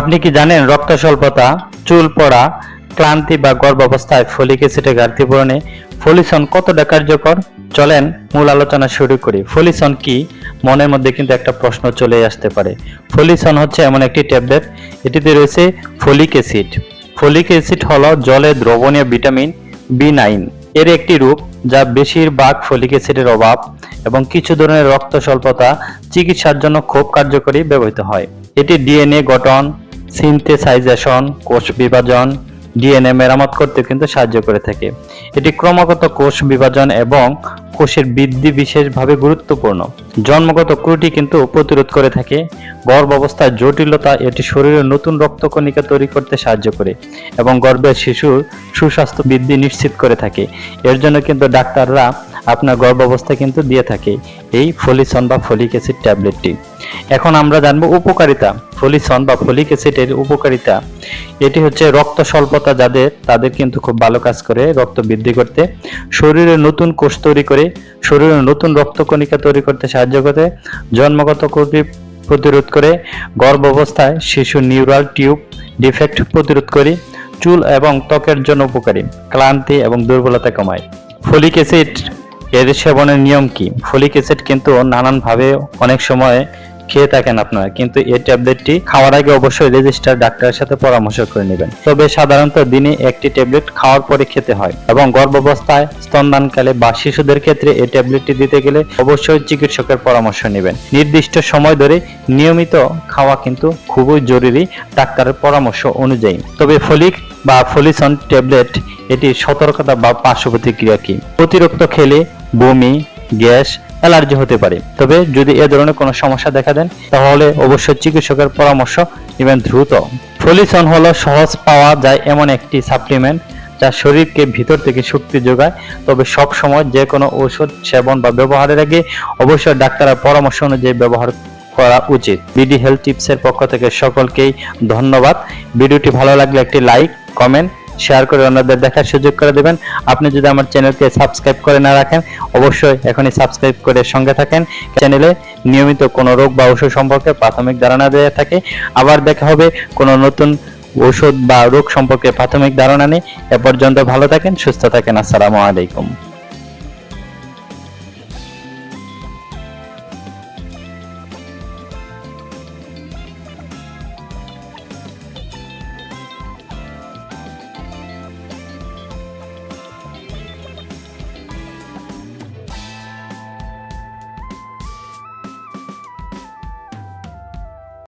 আপনি কি জানেন রক্ত স্বল্পতা, চুল পড়া, ক্লান্তি বা গর্ভাবস্থায় ফলিক অ্যাসিডের ঘাটতি পূরণে ফলিসন কতটা কার্যকর? চলেন মূল আলোচনা শুরু করি। ফলিসন কি? মনের মধ্যে কিন্তু একটা প্রশ্ন চলে আসতে পারে। ফলিসন হচ্ছে এমন একটি ট্যাবলেট, এটিতে রয়েছে ফলিক অ্যাসিড। ফলিক অ্যাসিড হলো জলে দ্রবণীয় ভিটামিন বি নাইন। এর একটি রূপ যা বেশিরভাগ ফলিক অ্যাসিডের অভাব এবং কিছু ধরনের রক্ত স্বল্পতা চিকিৎসার জন্য খুব কার্যকরী ব্যবহৃত হয়। এটি ডিএনএ গঠন সিনথেসাইজেশন কোষ বিভাজন ডিএনএ মেরামত করতে কিন্তু সাহায্য করে থাকে। এটি ক্রমাগত কোষ বিভাজন এবং কোষের বৃদ্ধি বিশেষভাবে গুরুত্বপূর্ণ। জন্মগত ক্রুটি কিন্তু প্রতিরোধ করে থাকে। গর্ভ অবস্থায় জটিলতা এটি শরীরে নতুন রক্তকণিকা তৈরি করতে সাহায্য করে এবং গর্ভের শিশুর সুস্বাস্থ্য বৃদ্ধি নিশ্চিত করে থাকে। এর জন্য কিন্তু ডাক্তাররা আপনার গর্ভ গর্ভাবস্থা কিন্তু দিয়ে থাকে। এই ফলিসন বা ফলিক অ্যাসিড ট্যাবলেটটি। এখন আমরা জানব উপকারিতা ফলিসন বা ফলিক অ্যাসিডের উপকারিতা। এটি হচ্ছে রক্ত স্বল্পতা যাদের, তাদের কিন্তু খুব ভালো কাজ করে রক্ত বৃদ্ধি করতে। শরীরে নতুন কোষ তৈরি করে, শরীরে নতুন রক্তকণিকা তৈরি করতে সাহায্য করে, জন্মগত ত্রুটি প্রতিরোধ করে গর্ভ অবস্থায় শিশু নিউরাল টিউব ডিফেক্ট প্রতিরোধ করে, চুল এবং ত্বকের জন্য উপকারী, ক্লান্তি এবং দুর্বলতা কমায়। ফলিক অ্যাসিড এর সেবনের নিয়ম কি? ফলিক অ্যাসিড কিন্তু নানানভাবে অনেক সময় খেয়ে থাকেন আপনারা, কিন্তু এই ট্যাবলেটটি খাওয়ার আগে অবশ্যই রেজিস্টার ডাক্তারের সাথে পরামর্শ করে নেবেন। তবে সাধারণত দিনে একটি ট্যাবলেট খাওয়ার পরে খেতে হয় এবং গর্ভাবস্থায় স্তনদানকালে বা শিশুদের ক্ষেত্রে এই ট্যাবলেটটি দিতে গেলে অবশ্যই চিকিৎসকের পরামর্শ নেবেন। নির্দিষ্ট সময় ধরে নিয়মিত খাওয়া কিন্তু খুবই জরুরি ডাক্তারের পরামর্শ অনুযায়ী। তবে ফলিক বা ফলিসন ট্যাবলেট, এটি সতর্কতা বা পার্শ্ব প্রতিক্রিয়া কি? অতিরিক্ত খেলে বমি, গ্যাস, অ্যালার্জি হতে পারে। তবে যদি এ ধরনের কোনো সমস্যা দেখা দেন, তাহলে অবশ্যই চিকিৎসকের পরামর্শ নেবেন দ্রুত। ফলিসন হলো সহজ পাওয়া যায় এমন একটি সাপ্লিমেন্ট যা শরীরকে ভিতর থেকে শক্তি যোগায়। তবে সব সময় যে কোনো ওষুধ সেবন বা ব্যবহারের আগে অবশ্যই ডাক্তারের পরামর্শ অনুযায়ী ব্যবহার করা উচিত। বিডি হেলথ টিপসের পক্ষ থেকে সকলকেই ধন্যবাদ। ভিডিওটি ভালো লাগলে একটি লাইক, কমেন্ট শেয়ার করে অন্যদের দেখার সুযোগ করে দেবেন। আপনি যদি আমার চ্যানেলকে সাবস্ক্রাইব করে না রাখেন, অবশ্যই এখনই সাবস্ক্রাইব করে সঙ্গে থাকেন। চ্যানেলে নিয়মিত কোনো রোগ বা ওষুধ সম্পর্কে প্রাথমিক ধারণা দেওয়া থাকে। আবার দেখা হবে কোনো নতুন ওষুধ বা রোগ সম্পর্কে প্রাথমিক ধারণা নেই এ পর্যন্ত ভালো থাকেন, সুস্থ থাকেন। আসসালামু আলাইকুম।